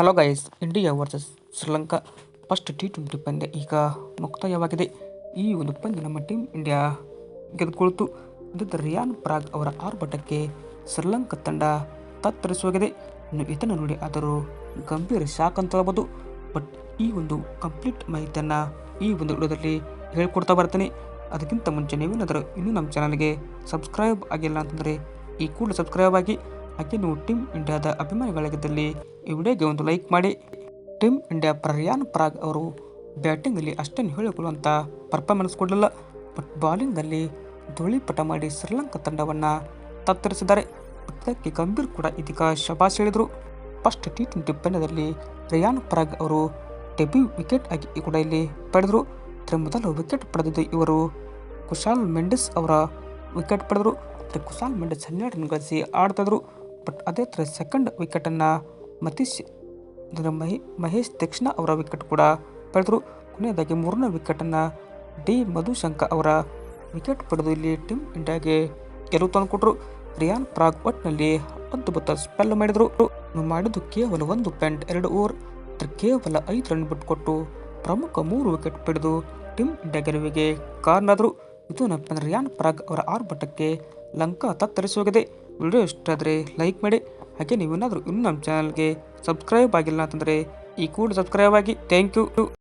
Hello guys India versus Sri Lanka first T twenty ಪಂದ್ಯ ಈಗ ಮುಕ್ತಾಯವಾಗಿದೆ. ಈ ಒಂದು ಪಂದ್ಯ ನಮ್ಮ ಟೀಮ್ ಇಂಡಿಯಾ ಗೆದ್ದುಕೊಳ್ತು. ಇದ್ದ ರಿಯಾನ್ ಪ್ರಾಗ್ ಅವರ ಆರ್ಭಟಕ್ಕೆ ಶ್ರೀಲಂಕಾ ತಂಡ ತತ್ತರಿಸುವಾಗಿದೆ ಇನ್ನು ಇದನ್ನು ನೋಡಿ ಆದರೂ ಗಂಭೀರ ಶಾಕ್ ಅಂತ ಹೇಳ್ಬೋದು. ಬಟ್ ಈ ಒಂದು ಕಂಪ್ಲೀಟ್ ಮಾಹಿತಿಯನ್ನು ಈ ಒಂದು ವಿಡಿಯೋದಲ್ಲಿ ಹೇಳ್ಕೊಡ್ತಾ ಬರ್ತೀನಿ. ಅದಕ್ಕಿಂತ ಮುಂಚೆ ನೀವೇನಾದರೂ ಇನ್ನೂ ನಮ್ಮ ಚಾನಲ್ಗೆ ಸಬ್ಸ್ಕ್ರೈಬ್ ಆಗಿಲ್ಲ ಅಂತಂದರೆ ಈ ಕೂಡ ಸಬ್ಸ್ಕ್ರೈಬ್ ಆಗಿ. ಹಾಗೆ ನೀವು ಟೀಮ್ ಇಂಡಿಯಾದ ಅಭಿಮಾನಿಗಳಾಗಿದ್ದಲ್ಲಿ ಈ ವಿಡಿಯೋಗೆ ಒಂದು ಲೈಕ್ ಮಾಡಿ. ಟೀಮ್ ಇಂಡಿಯಾ ಪ್ರಯಾನ್ ರಿಯಾನ್ ಪ್ರಾಗ್ ಅವರು ಬ್ಯಾಟಿಂಗಲ್ಲಿ ಅಷ್ಟೇನು ಹೇಳಿಕೊಳ್ಳುವಂಥ ಪರ್ಫಾರ್ಮೆನ್ಸ್ ಕೊಡಲಿಲ್ಲ. ಬಟ್ ಬಾಲಿಂಗಲ್ಲಿ ಧೂಳಿಪಟ ಮಾಡಿ ಶ್ರೀಲಂಕಾ ತಂಡವನ್ನು ತತ್ತರಿಸಿದ್ದಾರೆ. ಇದಕ್ಕೆ ಗಂಭೀರ್ ಕೂಡ ಇದೀಗ ಶಬಾಸ್ ಹೇಳಿದರು. ಫಸ್ಟ್ ಟಿ ಟ್ವೆಂಟಿ ಪಂದ್ಯದಲ್ಲಿ ರಿಯಾನ್ ಪ್ರಾಗ್ ಅವರು ಡೆಬ್ಯೂ ವಿಕೆಟ್ ಆಗಿ ಕೂಡ ಇಲ್ಲಿ ಪಡೆದರು. ಇದರ ಮೊದಲು ವಿಕೆಟ್ ಪಡೆದಿದ್ದು ಇವರು ಕುಶಾಲ್ ಮೆಂಡಿಸ್ ಅವರ ವಿಕೆಟ್ ಪಡೆದರು. ಕುಶಾಲ್ ಮೆಂಡಿಸ್ ಹನ್ನೆರಡು ರನ್ ಗಳಿಸಿ ಆಡ್ತಿದ್ರು ಬಟ್ ಅದೇ ಥರ ಸೆಕೆಂಡ್ ವಿಕೆಟನ್ನು ಮತೀಶ್ ಮಹಿ, ಮಹೇಶ್ ದಕ್ಷಿಣ ಅವರ ವಿಕೆಟ್ ಕೂಡ ಪಡೆದರು. ಕೊನೆಯದಾಗಿ ಮೂರನೇ ವಿಕೆಟನ್ನು ಡಿ ಮಧುಶಂಕ ಅವರ ವಿಕೆಟ್ ಪಡೆದು ಇಲ್ಲಿ ಟೀಮ್ ಇಂಡಿಯಾಗೆ ಗೆಲುವು ತಂದುಕೊಟ್ರು. ರಿಯಾನ್ ಪ್ರಾಗ್ ಒಟ್ಟಿನಲ್ಲಿ ಅದ್ಭುತ ಸ್ಪೆಲ್ ಮಾಡಿದರು. ಮಾಡಿದ್ದು ಕೇವಲ ಒಂದು ಪಾಯಿಂಟ್ ಎರಡು ಓವರ್ ಕೇವಲ ಐದು ರನ್ ಬಿಟ್ಟುಕೊಟ್ಟು ಪ್ರಮುಖ ಮೂರು ವಿಕೆಟ್ ಪಡೆದು ಟೀಮ್ ಇಂಡಿಯಾ ಗೆಲುವಿಗೆ ಕಾರಣರಾದರು. ಇದು ನಮ್ಮ ರಿಯಾನ್ ಪ್ರಾಗ್ ಅವರ ಆರ್ಭಟಕ್ಕೆ ಲಂಕಾ ತತ್ತರಿಸಿ ಹೋಗಿದೆ. ವಿಡಿಯೋ ಇಷ್ಟ ಆದರೆ ಲೈಕ್ ಮಾಡಿ. ಹಾಗೆ ನೀವೇನಾದರೂ ಇನ್ನೂ ನಮ್ಮ ಚಾನಲ್ಗೆ ಸಬ್ಸ್ಕ್ರೈಬ್ ಆಗಿಲ್ಲ ಅಂತಂದರೆ ಈ ಕೂಡ ಸಬ್ಸ್ಕ್ರೈಬ್ ಆಗಿ. Thank you